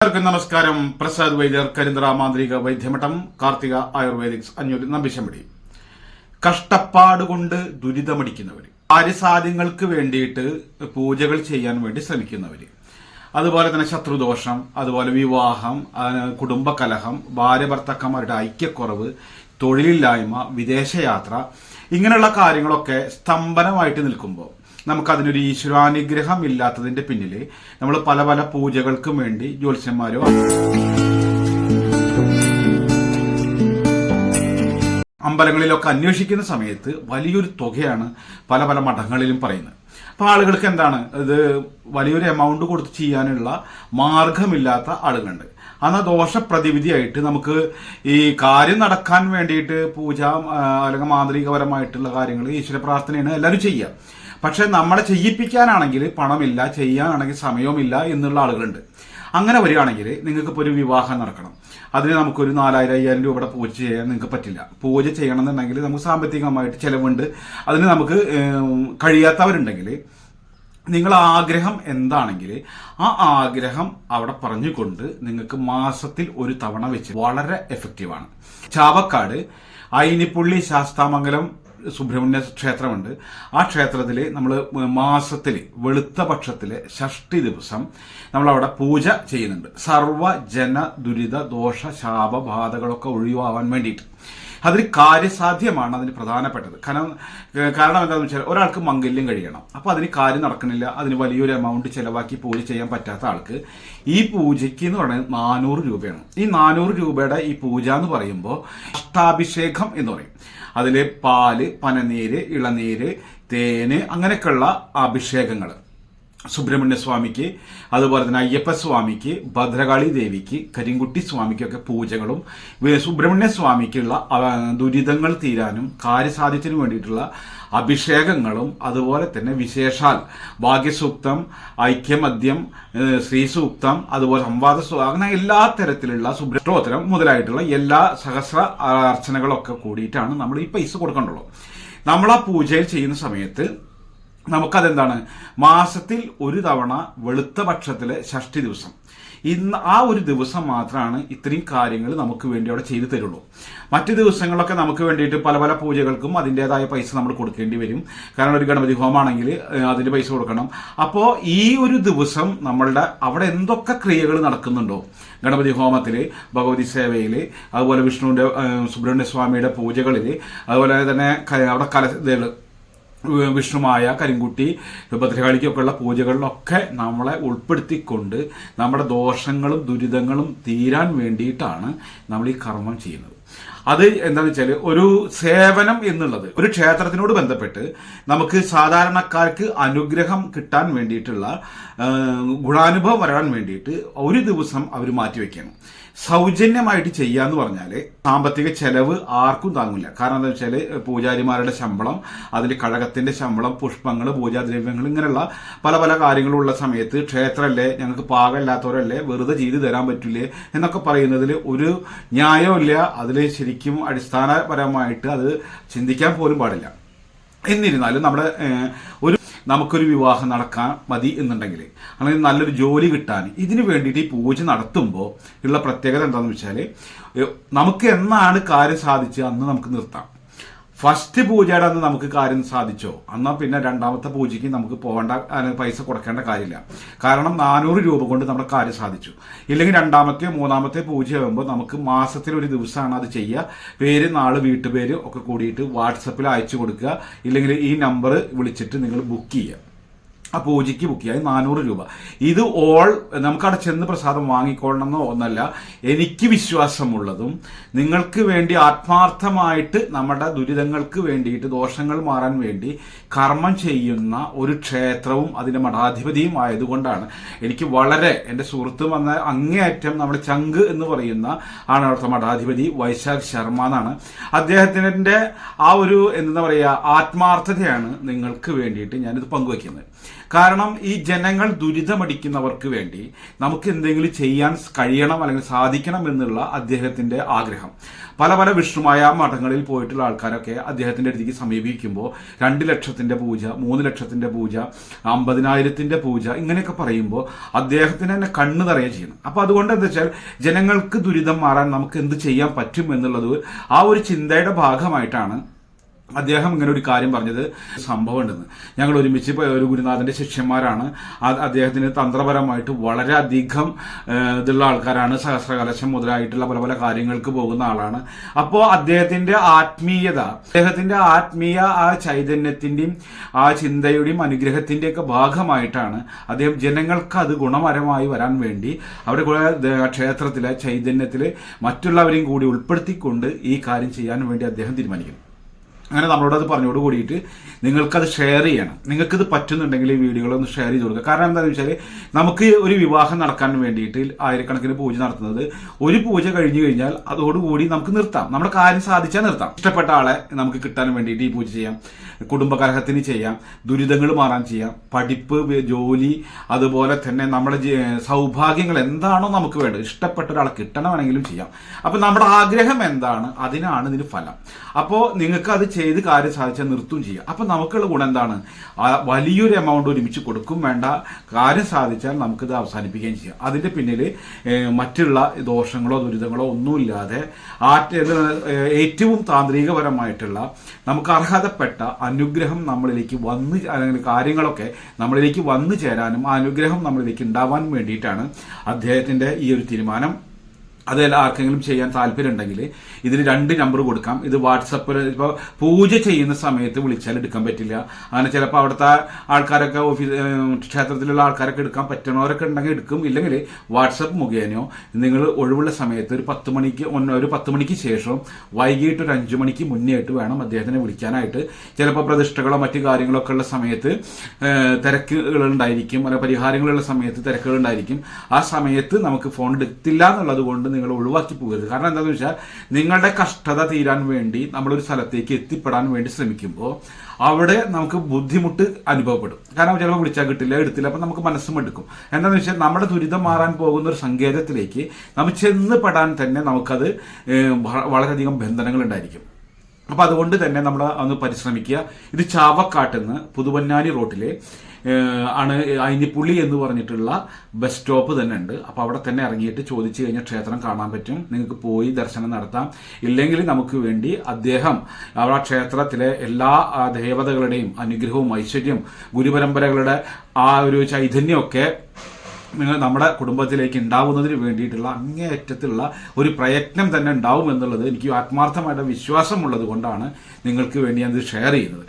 എല്ലാവർക്കും നമസ്കാരം. പ്രസാദ് വൈദ്യർ കരിന്തറ മാന്ത്രിക വൈദ്യമഠം കാർത്തിക ആയുർവേദിക്സ് അഞ്ഞൂറ് നമ്പിശമ്പടി കഷ്ടപ്പാട് കൊണ്ട് ദുരിതമടിക്കുന്നവർ കാര്യസാധ്യങ്ങൾക്ക് വേണ്ടിയിട്ട് പൂജകൾ ചെയ്യാൻ വേണ്ടി ശ്രമിക്കുന്നവർ അതുപോലെ തന്നെ ശത്രുദോഷം അതുപോലെ വിവാഹം കുടുംബകലഹം ഭാര്യ ഭർത്താക്കന്മാരുടെ ഐക്യക്കുറവ് തൊഴിലില്ലായ്മ വിദേശയാത്ര ഇങ്ങനെയുള്ള കാര്യങ്ങളൊക്കെ സ്തംഭനമായിട്ട് നിൽക്കുമ്പോൾ നമുക്കതിനൊരു ഈശ്വരാനുഗ്രഹം ഇല്ലാത്തതിന്റെ പിന്നിൽ നമ്മൾ പല പല പൂജകൾക്കും വേണ്ടി ജ്യോത്സ്യന്മാരോ അമ്പലങ്ങളിലൊക്കെ അന്വേഷിക്കുന്ന സമയത്ത് വലിയൊരു തുകയാണ് പല പല മഠങ്ങളിലും പറയുന്നത്. അപ്പൊ ആളുകൾക്ക് എന്താണ്? ഇത് വലിയൊരു എമൗണ്ട് കൊടുത്ത് ചെയ്യാനുള്ള മാർഗമില്ലാത്ത ആളുകളുണ്ട്. അന്ന് ദോഷപ്രതിവിധിയായിട്ട് നമുക്ക് ഈ കാര്യം നടക്കാൻ വേണ്ടിയിട്ട് പൂജ അല്ലെങ്കിൽ മാന്ത്രികപരമായിട്ടുള്ള കാര്യങ്ങൾ ഈശ്വര പ്രാർത്ഥനയാണ് എല്ലാവരും ചെയ്യുക. പക്ഷെ നമ്മളെ ചെയ്യിപ്പിക്കാനാണെങ്കിൽ പണമില്ല ചെയ്യാനാണെങ്കിൽ സമയവുമില്ല എന്നുള്ള ആളുകളുണ്ട്. അങ്ങനെ വരികയാണെങ്കിൽ നിങ്ങൾക്ക് ഇപ്പോൾ ഒരു വിവാഹം നടക്കണം. അതിന് നമുക്കൊരു നാലായിരം അയ്യായിരം രൂപയുടെ പൂജ ചെയ്യാൻ നിങ്ങൾക്ക് പറ്റില്ല. പൂജ ചെയ്യണമെന്നുണ്ടെങ്കിൽ നമുക്ക് സാമ്പത്തികമായിട്ട് ചിലവുണ്ട്. അതിന് നമുക്ക് കഴിയാത്തവരുണ്ടെങ്കിൽ നിങ്ങൾ ആഗ്രഹം എന്താണെങ്കിൽ ആ ആഗ്രഹം അവിടെ പറഞ്ഞുകൊണ്ട് നിങ്ങൾക്ക് മാസത്തിൽ ഒരു തവണ വെച്ച് വളരെ എഫക്റ്റീവാണ് ചാവക്കാട് അയിനിപ്പുള്ളി ശാസ്താമംഗലം സുബ്രഹ്മണ്യ ക്ഷേത്രമുണ്ട്. ആ ക്ഷേത്രത്തിൽ നമ്മൾ മാസത്തിൽ വെളുത്ത പക്ഷത്തിൽ ഷഷ്ടി ദിവസം നമ്മളവിടെ പൂജ ചെയ്യുന്നുണ്ട്. സർവ ജന ദുരിത ദോഷ ശാപബാധകളൊക്കെ ഒഴിവാവാൻ വേണ്ടിയിട്ട്. അതിന് കാര്യസാധ്യമാണ് അതിന് പ്രധാനപ്പെട്ടത്. കാരണം കാരണം എന്താണെന്ന് വെച്ചാൽ ഒരാൾക്ക് മംഗല്യം കഴിയണം. അപ്പോൾ അതിന് കാര്യം നടക്കണില്ല അതിന് വലിയൊരു എമൗണ്ട് ചിലവാക്കി പൂജ ചെയ്യാൻ പറ്റാത്ത ആൾക്ക് ഈ പൂജയ്ക്ക് എന്ന് പറയുന്നത് നാനൂറ് രൂപയാണ്. ഈ നാനൂറ് രൂപയുടെ ഈ പൂജ എന്ന് പറയുമ്പോൾ അഷ്ടാഭിഷേകം എന്ന് പറയും. അതിൽ പാൽ പനനീര് ഇളനീര് തേന് അങ്ങനെയൊക്കെയുള്ള അഭിഷേകങ്ങൾ സുബ്രഹ്മണ്യ സ്വാമിക്ക് അതുപോലെ തന്നെ അയ്യപ്പ സ്വാമിക്ക് ഭദ്രകാളി ദേവിക്ക് കരിങ്കുട്ടി സ്വാമിക്കൊക്കെ പൂജകളും സുബ്രഹ്മണ്യ സ്വാമിക്കുള്ള ദുരിതങ്ങൾ തീരാനും കാര്യസാധ്യത്തിനു വേണ്ടിയിട്ടുള്ള അഭിഷേകങ്ങളും അതുപോലെ തന്നെ വിശേഷാൽ ഭാഗ്യസൂക്തം ഐക്യമദ്യം ശ്രീസൂക്തം അതുപോലെ സംവാദ അങ്ങനെ എല്ലാ തരത്തിലുള്ള സുബ്രഹ്മോത്തരം മുതലായിട്ടുള്ള എല്ലാ സഹസ്ര അർച്ചനകളൊക്കെ കൂടിയിട്ടാണ് നമ്മൾ ഈ പൈസ കൊടുക്കേണ്ടുള്ളൂ. നമ്മൾ ആ പൂജയിൽ ചെയ്യുന്ന സമയത്ത് നമുക്കതെന്താണ്? മാസത്തിൽ ഒരു തവണ വെളുത്ത പക്ഷത്തിലെ ഷഷ്ടി ദിവസം. ഇന്ന് ആ ഒരു ദിവസം മാത്രമാണ് ഇത്രയും കാര്യങ്ങൾ നമുക്ക് വേണ്ടി അവിടെ ചെയ്തു തരുള്ളൂ. മറ്റു ദിവസങ്ങളൊക്കെ നമുക്ക് വേണ്ടിയിട്ട് പല പല പൂജകൾക്കും അതിന്റെതായ പൈസ നമ്മൾ കൊടുക്കേണ്ടി വരും. കാരണം ഒരു ഗണപതി ഹോമാണെങ്കിൽ അതിന്റെ പൈസ കൊടുക്കണം. അപ്പോൾ ഈ ഒരു ദിവസം നമ്മളുടെ അവിടെ എന്തൊക്കെ ക്രിയകൾ നടക്കുന്നുണ്ടോ? ഗണപതി ഹോമത്തിൽ ഭഗവതി സേവയിൽ അതുപോലെ വിഷ്ണുവിന്റെ സുബ്രഹ്മണ്യ സ്വാമിയുടെ പൂജകളിൽ അതുപോലെ തന്നെ അവിടെ കല വിഷ്ണുമായ കരിങ്കുട്ടി ഭദ്രകാളിക്കൊക്കെയുള്ള പൂജകളിലൊക്കെ നമ്മളെ ഉൾപ്പെടുത്തിക്കൊണ്ട് നമ്മുടെ ദോഷങ്ങളും ദുരിതങ്ങളും തീരാൻ വേണ്ടിയിട്ടാണ് നമ്മൾ ഈ കർമ്മം ചെയ്യുന്നത്. അത് എന്താണെന്ന് വെച്ചാൽ ഒരു സേവനം എന്നുള്ളത് ഒരു ക്ഷേത്രത്തിനോട് ബന്ധപ്പെട്ട് നമുക്ക് സാധാരണക്കാർക്ക് അനുഗ്രഹം കിട്ടാൻ വേണ്ടിയിട്ടുള്ള ഗുണാനുഭവം വരാൻ വേണ്ടിയിട്ട് ഒരു ദിവസം അവർ മാറ്റിവെക്കണം സൗജന്യമായിട്ട് ചെയ്യാന്ന് പറഞ്ഞാൽ സാമ്പത്തിക ചെലവ് ആർക്കും താങ്ങില്ല കാരണം എന്താ വെച്ചാൽ പൂജാരിമാരുടെ ശമ്പളം അതിൽ കഴകത്തിന്റെ ശമ്പളം പുഷ്പങ്ങൾ പൂജാദ്രവ്യങ്ങൾ ഇങ്ങനെയുള്ള പല പല കാര്യങ്ങളുള്ള സമയത്ത് ക്ഷേത്രമല്ലേ ഞങ്ങൾക്ക് പാകമില്ലാത്തവരല്ലേ വെറുതെ ചെയ്തു തരാൻ പറ്റില്ലേ എന്നൊക്കെ പറയുന്നതിൽ ഒരു ന്യായമില്ല അതിൽ ശരിക്കും അടിസ്ഥാനപരമായിട്ട് അത് ചിന്തിക്കാൻ പോലും പാടില്ല. എന്നിരുന്നാലും നമ്മുടെ ഒരു നമുക്കൊരു വിവാഹം നടക്കാൻ മതി എന്നുണ്ടെങ്കിൽ അല്ലെങ്കിൽ നല്ലൊരു ജോലി കിട്ടാൻ ഇതിനു വേണ്ടിയിട്ട് ഈ പൂജ നടത്തുമ്പോൾ ഉള്ള പ്രത്യേകത എന്താണെന്ന് വെച്ചാൽ നമുക്ക് എന്നാണ് കാര്യം സാധിച്ചത് അന്ന് നമുക്ക് നിർത്താം. ഫസ്റ്റ് പൂജയുടെ അന്ന് നമുക്ക് കാര്യം സാധിച്ചോ? എന്നാൽ പിന്നെ രണ്ടാമത്തെ പൂജയ്ക്ക് നമുക്ക് പോകേണ്ട പൈസ കൊടുക്കേണ്ട കാര്യമില്ല. കാരണം നാനൂറ് രൂപ കൊണ്ട് നമ്മുടെ കാര്യം സാധിച്ചു. ഇല്ലെങ്കിൽ രണ്ടാമത്തെ മൂന്നാമത്തെ പൂജയാകുമ്പോൾ നമുക്ക് മാസത്തിൽ ഒരു ദിവസമാണ് അത് ചെയ്യുക. പേര് നാൾ വീട്ടുപേര് ഒക്കെ കൂടിയിട്ട് വാട്സപ്പിൽ അയച്ചു കൊടുക്കുക. ഇല്ലെങ്കിൽ ഈ നമ്പർ വിളിച്ചിട്ട് നിങ്ങൾ ബുക്ക് ചെയ്യുക. ആ പൂജയ്ക്ക് ബുക്ക് ചെയ്യാൻ നാനൂറ് രൂപ. ഇത് ഓൾ നമുക്കവിടെ ചെന്ന് പ്രസാദം വാങ്ങിക്കൊള്ളണമെന്നോ ഒന്നല്ല. എനിക്ക് വിശ്വാസമുള്ളതും നിങ്ങൾക്ക് വേണ്ടി ആത്മാർത്ഥമായിട്ട് നമ്മുടെ ദുരിതങ്ങൾക്ക് വേണ്ടിയിട്ട് ദോഷങ്ങൾ മാറാൻ വേണ്ടി കർമ്മം ചെയ്യുന്ന ഒരു ക്ഷേത്രവും അതിന്റെ മഠാധിപതിയും ആയതുകൊണ്ടാണ്. എനിക്ക് വളരെ എന്റെ സുഹൃത്ത് വന്ന അങ്ങേയറ്റം നമ്മുടെ ചങ്ക് എന്ന് പറയുന്ന ആണ് അവിടുത്തെ മഠാധിപതി വൈശാഖ് ശർമ്മ എന്നാണ്. അദ്ദേഹത്തിന്റെ ആ ഒരു എന്താ പറയുക ആത്മാർത്ഥതയാണ് നിങ്ങൾക്ക് വേണ്ടിയിട്ട് ഞാനിത് പങ്കുവയ്ക്കുന്നത്. കാരണം ഈ ജനങ്ങൾ ദുരിതമടിക്കുന്നവർക്ക് വേണ്ടി നമുക്ക് എന്തെങ്കിലും ചെയ്യാൻ കഴിയണം അല്ലെങ്കിൽ സാധിക്കണം എന്നുള്ള അദ്ദേഹത്തിന്റെ ആഗ്രഹം. പല പല വിഷ്ണുമായ മഠങ്ങളിൽ പോയിട്ടുള്ള ആൾക്കാരൊക്കെ അദ്ദേഹത്തിന്റെ അടുത്തേക്ക് സമീപിക്കുമ്പോൾ രണ്ട് ലക്ഷത്തിന്റെ പൂജ മൂന്ന് ലക്ഷത്തിന്റെ പൂജ അമ്പതിനായിരത്തിന്റെ പൂജ ഇങ്ങനെയൊക്കെ പറയുമ്പോൾ അദ്ദേഹത്തിന് തന്നെ കണ്ണ് നിറയെ ചെയ്യണം അപ്പൊ അതുകൊണ്ട് എന്താ വെച്ചാൽ ജനങ്ങൾക്ക് ദുരിതം മാറാൻ നമുക്ക് എന്ത് ചെയ്യാൻ പറ്റും എന്നുള്ളത് ആ ഒരു ചിന്തയുടെ ഭാഗമായിട്ടാണ് അദ്ദേഹം ഇങ്ങനെ ഒരു കാര്യം പറഞ്ഞത് സംഭവം ഉണ്ടെന്ന് ഞങ്ങൾ ഒരുമിച്ച് ഒരു ഗുരുനാഥന്റെ ശിഷ്യന്മാരാണ്. അദ്ദേഹത്തിന് തന്ത്രപരമായിട്ട് വളരെയധികം ഇതുള്ള ആൾക്കാരാണ്. സഹസ്രകലശം മുതലായിട്ടുള്ള പല പല കാര്യങ്ങൾക്ക് പോകുന്ന ആളാണ്. അപ്പോൾ അദ്ദേഹത്തിന്റെ ആത്മീയത അദ്ദേഹത്തിന്റെ ആത്മീയ ആ ചൈതന്യത്തിന്റെയും ആ ചിന്തയുടെയും അനുഗ്രഹത്തിന്റെയൊക്കെ ഭാഗമായിട്ടാണ് അദ്ദേഹം ജനങ്ങൾക്ക് അത് ഗുണപരമായി വരാൻ വേണ്ടി അവരുടെ കൂടെ ക്ഷേത്രത്തിലെ ചൈതന്യത്തിൽ മറ്റുള്ളവരെയും കൂടി ഉൾപ്പെടുത്തിക്കൊണ്ട് ഈ കാര്യം ചെയ്യാൻ വേണ്ടി അദ്ദേഹം തീരുമാനിക്കുന്നു. അങ്ങനെ നമ്മളോട് അത് പറഞ്ഞോട് കൂടിയിട്ട് നിങ്ങൾക്കത് ഷെയർ ചെയ്യണം. നിങ്ങൾക്കിത് പറ്റുന്നുണ്ടെങ്കിൽ ഈ വീഡിയോകളൊന്ന് ഷെയർ ചെയ്ത് കൊടുക്കുക. കാരണം എന്താണെന്ന് വെച്ചാൽ നമുക്ക് ഒരു വിവാഹം നടക്കാൻ വേണ്ടിയിട്ട് ആയിരക്കണക്കിന് പൂജ നടത്തുന്നത് ഒരു പൂജ കഴിഞ്ഞു കഴിഞ്ഞാൽ അതോടുകൂടി നമുക്ക് നിർത്താം. നമ്മുടെ കാര്യം സാധിച്ചാൽ നിർത്താം. ഇഷ്ടപ്പെട്ട ആളെ നമുക്ക് കിട്ടാൻ വേണ്ടിയിട്ട് ഈ പൂജ ചെയ്യാം. കുടുംബകലഹത്തിന് ചെയ്യാം. ദുരിതങ്ങൾ മാറാൻ ചെയ്യാം. പഠിപ്പ് ജോലി അതുപോലെ തന്നെ നമ്മുടെ സൗഭാഗ്യങ്ങൾ എന്താണോ നമുക്ക് വേണ്ടത്. ഇഷ്ടപ്പെട്ട ഒരാളെ കിട്ടണമെങ്കിലും ചെയ്യാം. അപ്പൊ നമ്മുടെ ആഗ്രഹം എന്താണ്? അതിനാണ് ഇതിന് ഫലം. അപ്പോൾ നിങ്ങൾക്ക് അത് ചെയ്ത് കാര്യം സാധിച്ചാൽ നിർത്തും ചെയ്യുക. അപ്പൊ നമുക്കുള്ള ഗുണം എന്താണ്? വലിയൊരു എമൗണ്ട് ഒരുമിച്ച് കൊടുക്കും. വേണ്ട കാര്യം സാധിച്ചാൽ നമുക്കിത് അവസാനിപ്പിക്കുകയും ചെയ്യാം. അതിന്റെ പിന്നിൽ മറ്റുള്ള ദോഷങ്ങളോ ദുരിതങ്ങളോ ഒന്നുമില്ലാതെ ആറ്റ ഏറ്റവും താന്ത്രികപരമായിട്ടുള്ള നമുക്ക് അർഹതപ്പെട്ട അനുഗ്രഹം നമ്മളിലേക്ക് വന്ന് അല്ലെങ്കിൽ കാര്യങ്ങളൊക്കെ നമ്മളിലേക്ക് വന്നു ചേരാനും ആ അനുഗ്രഹം നമ്മളിലേക്ക് ഉണ്ടാവാൻ വേണ്ടിയിട്ടാണ് അദ്ദേഹത്തിന്റെ ഈ ഒരു തീരുമാനം. അത് ആർക്കെങ്കിലും ചെയ്യാൻ താല്പര്യം ഉണ്ടെങ്കിൽ ഇതിൽ രണ്ട് നമ്പർ കൊടുക്കാം. ഇത് വാട്സപ്പിൽ ഇപ്പോൾ പൂജ ചെയ്യുന്ന സമയത്ത് വിളിച്ചാൽ എടുക്കാൻ പറ്റില്ല. അങ്ങനെ ചിലപ്പോൾ അവിടുത്തെ ആൾക്കാരൊക്കെ ഓഫീസ് ക്ഷേത്രത്തിലുള്ള ആൾക്കാരൊക്കെ എടുക്കാൻ പറ്റണവരൊക്കെ ഉണ്ടെങ്കിൽ എടുക്കും. ഇല്ലെങ്കിൽ വാട്സപ്പ് മുഖേനയോ നിങ്ങൾ ഒഴിവുള്ള സമയത്ത് ഒരു പത്ത് മണിക്ക് ഒരു പത്ത് മണിക്ക് ശേഷം വൈകിട്ട് ഒരു അഞ്ച് മണിക്ക് മുന്നേ ആയിട്ട് വേണം അദ്ദേഹത്തിനെ വിളിക്കാനായിട്ട്. ചിലപ്പോൾ പ്രതിഷ്ഠകളോ മറ്റു കാര്യങ്ങളൊക്കെ ഉള്ള സമയത്ത് ഉണ്ടായിരിക്കും. അല്ലെങ്കിൽ പരിഹാരങ്ങളുള്ള സമയത്ത് തിരക്കുകൾ ഉണ്ടായിരിക്കും. ആ സമയത്ത് നമുക്ക് ഫോൺ എടുത്തില്ല എന്നുള്ളത് കൊണ്ട് നിങ്ങൾ ഒഴിവാക്കി പോകരുത്. കാരണം എന്താണെന്ന് വെച്ചാൽ നിങ്ങളുടെ കഷ്ടത തീരാൻ വേണ്ടി നമ്മളൊരു സ്ഥലത്തേക്ക് എത്തിപ്പെടാൻ വേണ്ടി ശ്രമിക്കുമ്പോൾ അവിടെ നമുക്ക് ബുദ്ധിമുട്ട് അനുഭവപ്പെടും. കാരണം ചിലപ്പോൾ വിളിച്ചാൽ കിട്ടില്ല എടുത്തില്ല അപ്പം നമുക്ക് മനസ്സും എടുക്കും. എന്താണെന്ന് വെച്ചാൽ നമ്മുടെ ദുരിതം മാറാൻ പോകുന്ന ഒരു സങ്കേതത്തിലേക്ക് നമ്മൾ ചെന്ന് പെടാൻ തന്നെ നമുക്കത് വളരെയധികം ബന്ധനങ്ങൾ ഉണ്ടായിരിക്കും. അപ്പോൾ അതുകൊണ്ട് തന്നെ നമ്മൾ ഒന്ന് പരിശ്രമിക്കുക. ഇത് ചാവക്കാട്ടെന്ന് പുതുവന്നാനി റോട്ടിലെ ആണ് അയിനിപ്പുള്ളി എന്ന് പറഞ്ഞിട്ടുള്ള ബസ് സ്റ്റോപ്പ് തന്നെ ഉണ്ട്. അപ്പോൾ അവിടെ തന്നെ ഇറങ്ങിയിട്ട് ചോദിച്ചു കഴിഞ്ഞാൽ ക്ഷേത്രം കാണാൻ പറ്റും. നിങ്ങൾക്ക് പോയി ദർശനം നടത്താം. ഇല്ലെങ്കിൽ നമുക്ക് വേണ്ടി അദ്ദേഹം അവിടെ ക്ഷേത്രത്തിലെ എല്ലാ ദേവതകളുടെയും അനുഗ്രഹവും ഐശ്വര്യവും ഗുരുപരമ്പരകളുടെ ആ ഒരു ചൈതന്യമൊക്കെ നിങ്ങൾ നമ്മുടെ കുടുംബത്തിലേക്ക് ഉണ്ടാവുന്നതിന് വേണ്ടിയിട്ടുള്ള അങ്ങേയറ്റത്തുള്ള ഒരു പ്രയത്നം തന്നെ ഉണ്ടാവും എന്നുള്ളത് എനിക്ക് ആത്മാർത്ഥമായിട്ട് വിശ്വാസമുള്ളത് കൊണ്ടാണ് നിങ്ങൾക്ക് വേണ്ടി ഞാൻ ഇത് ഷെയർ ചെയ്യുന്നത്.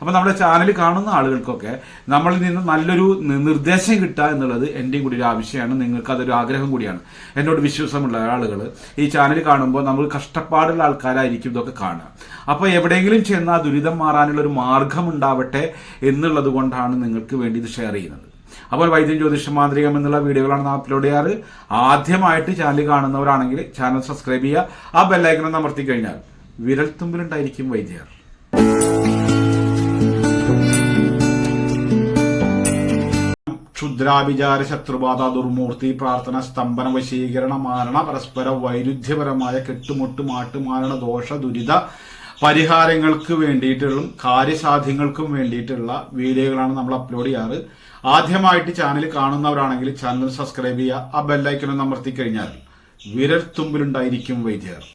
അപ്പോൾ നമ്മുടെ ചാനൽ കാണുന്ന ആളുകൾക്കൊക്കെ നമ്മളിൽ നിന്ന് നല്ലൊരു നിർദ്ദേശം കിട്ടുക എന്നുള്ളത് എന്റെയും കൂടി ഒരു ആവശ്യമാണ്. നിങ്ങൾക്ക് അതൊരു ആഗ്രഹം കൂടിയാണ്. എന്നോട് വിശ്വാസമുള്ള ആളുകൾ ഈ ചാനൽ കാണുമ്പോൾ നമ്മൾ കഷ്ടപ്പാടുള്ള ആൾക്കാരായിരിക്കും ഇതൊക്കെ കാണുക. അപ്പോൾ എവിടെയെങ്കിലും ചെന്ന് ആ ദുരിതം മാറാനുള്ള ഒരു മാർഗം ഉണ്ടാവട്ടെ എന്നുള്ളത് കൊണ്ടാണ് നിങ്ങൾക്ക് വേണ്ടി ഇത് ഷെയർ ചെയ്യുന്നത്. അപ്പോൾ വൈദ്യം ജ്യോതിഷ മാന്ത്രികം എന്നുള്ള വീഡിയോകളാണ് നാം അപ്ലോഡ് ചെയ്യാറ്. ആദ്യമായിട്ട് ചാനൽ കാണുന്നവരാണെങ്കിൽ ചാനൽ സബ്സ്ക്രൈബ് ചെയ്യുക. ആ ബെല്ലൈക്കണം അമർത്തി കഴിഞ്ഞാൽ വിരൽത്തുമ്പിലുണ്ടായിരിക്കും വൈദ്യർ. ക്ഷുദ്രാഭിചാര ശത്രുബാധ ദുർമൂർത്തി പ്രാർത്ഥന സ്തംഭന വശീകരണ മാരണ പരസ്പര വൈരുദ്ധ്യപരമായ കെട്ടുമുട്ട് മാട്ടുമാരണ ദോഷ ദുരിത പരിഹാരങ്ങൾക്ക് വേണ്ടിയിട്ടുള്ള കാര്യസാധ്യങ്ങൾക്കും വേണ്ടിയിട്ടുള്ള വീഡിയോകളാണ് നമ്മൾ അപ്ലോഡ് ചെയ്യാറ്. ആദ്യമായിട്ട് ചാനൽ കാണുന്നവരാണെങ്കിൽ ചാനൽ സബ്സ്ക്രൈബ് ചെയ്യുക ആ ബെല്ലൈക്കനും അമർത്തി കഴിഞ്ഞാൽ വിരൽ തുമ്പിലുണ്ടായിരിക്കും വൈദ്യർ.